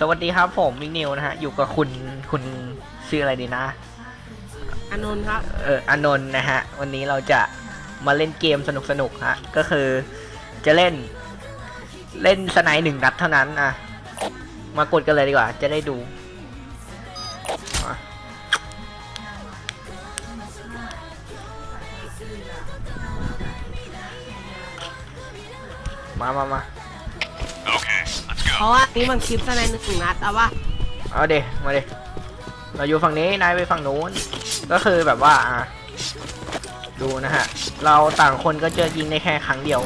สวัสดีครับผมมิกนิวนะฮะ อยู่กับคุณคุณชื่ออะไรดีนะ อานนท์ครับ เอออานนท์นะฮะ วันนี้เราจะมาเล่นเกมสนุกสนุกๆฮะ ก็คือจะเล่น เล่นสไนด์หนึ่งนัดเท่านั้นอะ มากดกันเลยดีกว่า จะได้ดูอะมามามา Okay, let's เพราะว่านี่มันคลิปสไนด์หนึ่งนัดเอาว่าเอาเดมาเดเราอยู่ฝั่งนี้นายไปฝั่งนู้น ก็คือแบบว่าอะดูนะฮะ เราต่างคนก็เจอยิงได้แค่ครั้งเดียว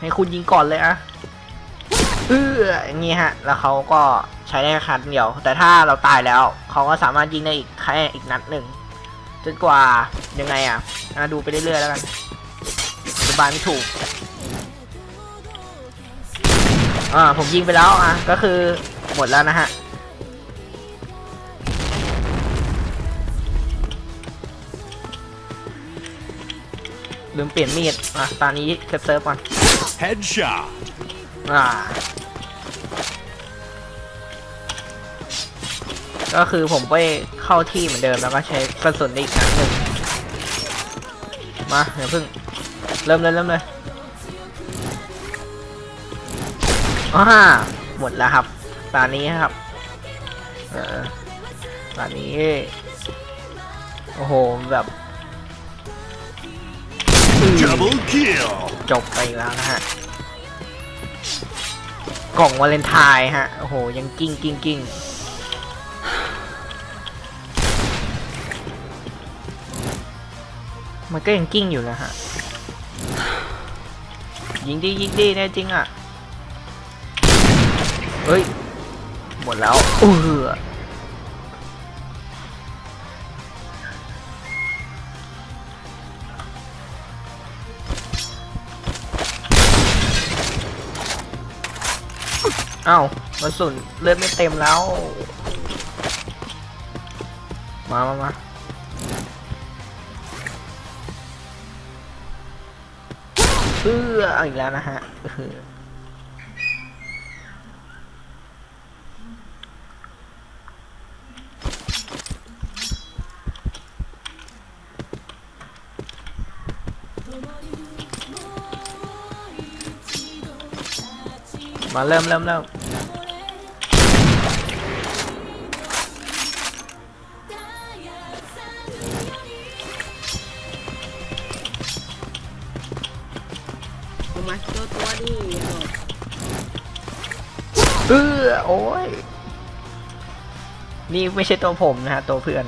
ให้คุณยิงก่อนเลยอะเอออย่างงี้ฮะ แล้วเขาก็ใช้ได้แค่ครั้งเดียว แต่ถ้าเราตายแล้วเขาก็สามารถยิงได้อีกแค่อีกนัดหนึ่งจนกว่ายังไงอะอะดูไปเรื่อยๆแล้วกันอธิบายไม่ถูก อ่าผมยิงไปแล้วอะก็คือหมดแล้วนะฮะลืมเปลี่ยนมีด อะ ตอนนี้เซฟเซิร์ฟก่อน Headshot. อ่า ก็คือผมไปเข้าที่เหมือนเดิมแล้วก็ใช้กระสุนได้อีกครั้งหนึ่งมาเดี๋ยวเพิ่ง เริ่มเลยเริ่มเลย อ่าหมดแล้วครับตอนนี้ครับเออตอนนี้ โอ้โห แบบอืม Double kill. จบไปอีกแล้วนะฮะ กล่องวาเลนไทน์ฮะ โอ้โห ยังกิ้งกิ้งกิ้งมันก็ยังกิ้งอยู่นะฮะ ยิงดียิงดีแน่จริงอะ เฮ้ย หมดแล้วเออเอ้ากระสุนเลือดไม่เต็มแล้ว มามามาเพื่อออีกแล้วนะฮะ มาเริ่มเริ่มเริ่มผมมาตัวตัวนี่เออโอ้ย นี่ไม่ใช่ตัวผมนะฮะ ตัวเพื่อน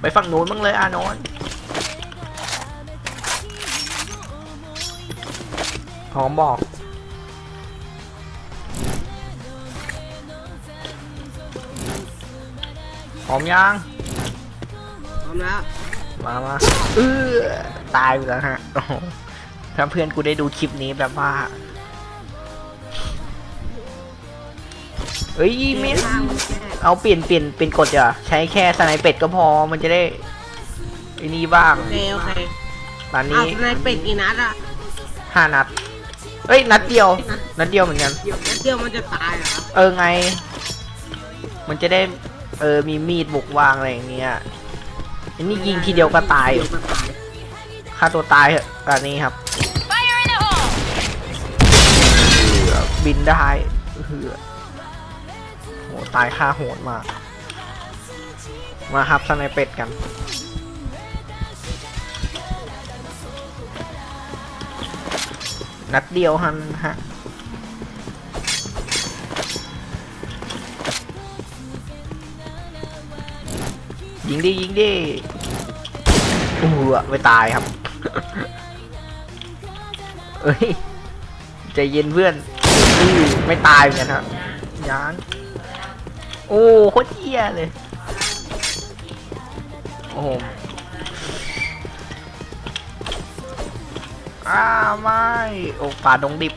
ไปฝั่งนู้นบ้างเลยอานนท์พร้อมบอกพร้อมยัง พร้อมแล้วมามาเออตายไปแล้วฮะโอ้โหถ้าเพื่อนกูได้ดูคลิปนี้แบบว่า เอ้ยไม่ข้างมันแค่เอาเปลี่ยนเปลี่ยนเป็นกฎอะใช้แค่สไนเป็ดก็พอมันจะได้ไอ้นี่บ้างโอเคโอเคตอนอ้านี้วสไนด์เป็ดกี่นัดอะห้านัดเอ้ยนัดเดียว นัดเดียวเหมือนกัน เดี๋ยวนัดเดียวมันจะตายเหรอเออไง มันจะได้เออมีมีดบุกวางอะไรอย่างเงี้ยอันนี้ยิงทีเดียวก็ตายเดี๋ยวก็ตายฆ่าตัวตายเหอะตอนนี้ครับ Fire in the hole! บินได้เหือโห ตายค่าโหดมาก มาครับสไนเป็ดกัน นัดเดียวฮันฮะยิงดิยิงดิอู้วไม่ตายครับ เอ้ยใจเย็นเพื่อนอือไม่ตายเหมือนกันครับยาน โอ้โคตรเยี่ยเลย โอ้โหอ้าไม่ โอ้ป่าดงดิบ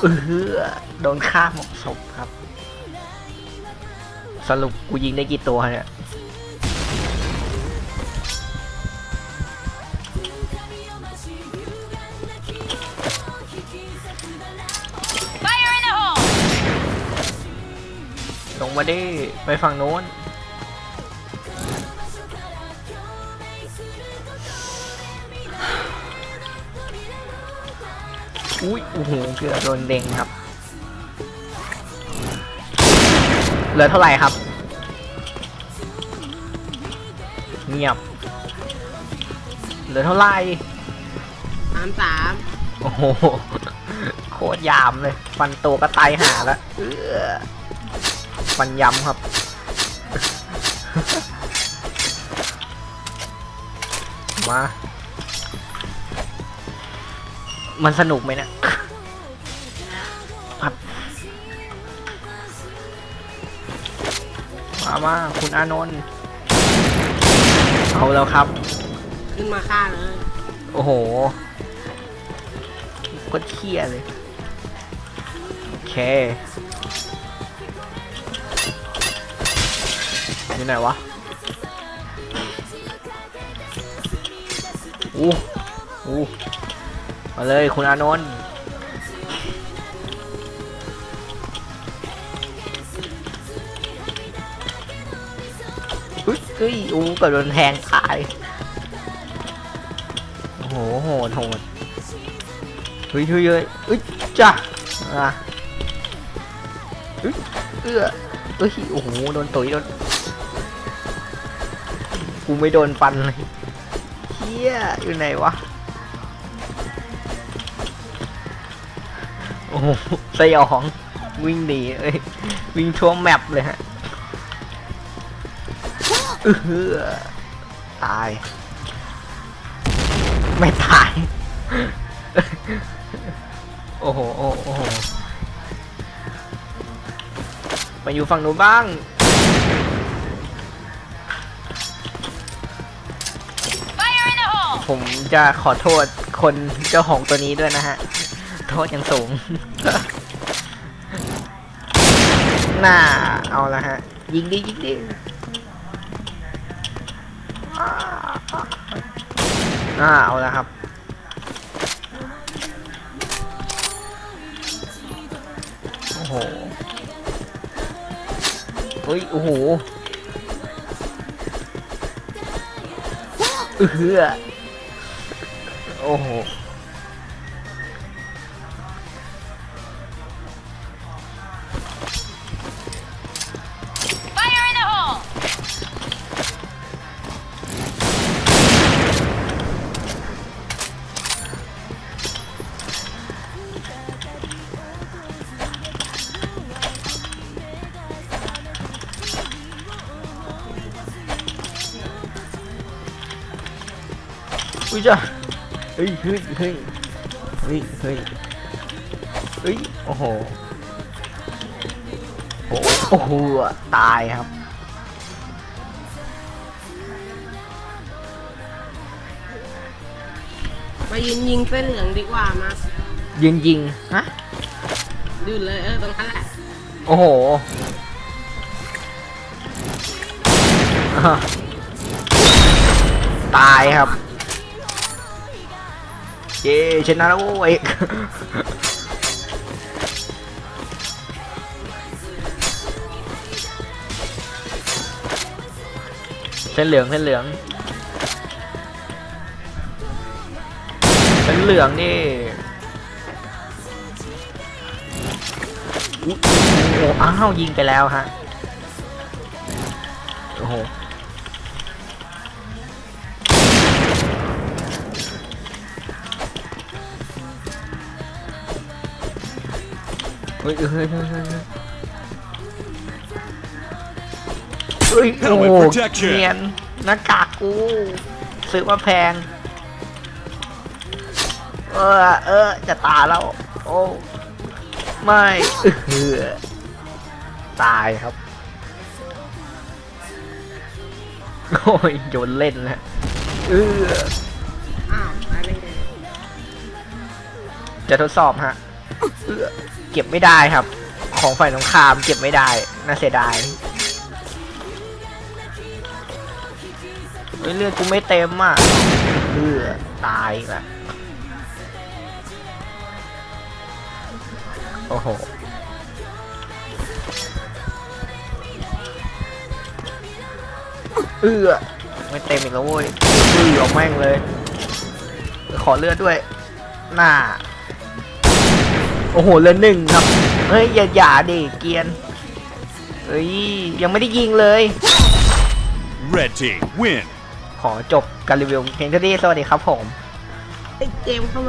เออโดนฆ่าหมกศพครับ สรุปกูยิงได้กี่ตัวเนี่ย มาดิไปฝั่งโน้น อุ้ยโอ้โหเกือบโดนเด้งครับ เหลือเท่าไหร่ครับ เงียบ เหลือเท่าไหร่สามสามโอ้โห โคตรยามเลย ฟันโตก็ตายหาแล้วเออ ฟันยำครับ มา มันสนุกไหมเนะครับมามาคุณอานนท์เอาแล้วครับ ขึ้นมาฆ่าเลย โอ้โหก็เที่ยเลย โอเค อยู่ไหนวะอู้อู้มาเลยคุณอานนท์อุ๊ยเฮ้ยอู้กับโดนแทงตายโอ้โหโหดโหดเฮ้ยเฮ้ยเฮ้ยเอ้ยจ้ะอะเอ้ยเอื้อเอ้ยโอ้โหโดนตุ๋ยโดน กูไม่โดนฟันเลยเฮียอยู่ไหนวะ โอ้โหสยองวิ่งหนีเอ้ยวิ่งทั่วแมปเลยฮะเออตาย ไม่ตาย โอ้โห โอ้โหโอ้โหมาอยู่ฝั่งหนูนบ้าง ผมจะขอโทษคนเจ้าของตัวนี้ด้วยนะฮะ โทษอย่างสูง น่า เอาละฮะ ยิงดิยิงดิอ่าอ่าเอาละครับ โอ้โหเฮ้ย โอ้โหเออ โอ้โหอุ้ยจ้ะ เฮ้ยเฮ้ยเฮ้ยเฮ้ยเฮ้ยเฮ้ยโอ้โหโอ้โอ้โหตายครับมายืนยิงเส้นเหลืองดีกว่ามายิงยิงฮะดืนเลยเออตรงนั้นแหละโอ้โหอะตายครับ เย้ชนะแล้วโว้ยเส้นเหลืองเส้นเหลืองเส้นเหลืองนี่โอ้โหอ้าวยิงไปแล้วฮะโอ้โห ฮ้ยเฮ้ยเฮ้ยเฮ้ยเฮ้ยเฮ้ยโอ้โห Helmet protection เนียนหน้ากากกูซื้อมาแพง เออเออจะตายแล้ว โอ้ไม่เออตายครับ โอ้ยโยนเล่นแล้วเอออ้าวตายได้ไงจะทดสอบฮะ เก็บไม่ได้ครับ ของฝ่ายตรงข้ามเก็บไม่ได้ น่าเสียดายเลือดกูไม่เต็มอะเออตายอีกละโอ้โหเอือไม่เต็มอีกแล้วเว้ยดื้อเอาแม่งเลย ขอเลือดด้วย หน้า โอ้โหเหลือหนึ่งครับ เฮ้ย อย่าอย่าดิเกรียน เฮ้ย ยังไม่ได้ยิงเลย Red team win. ขอจบการรีวิวเพียงเท่านี้สวัสดีครับผมไอ้เจมส์เข้ามา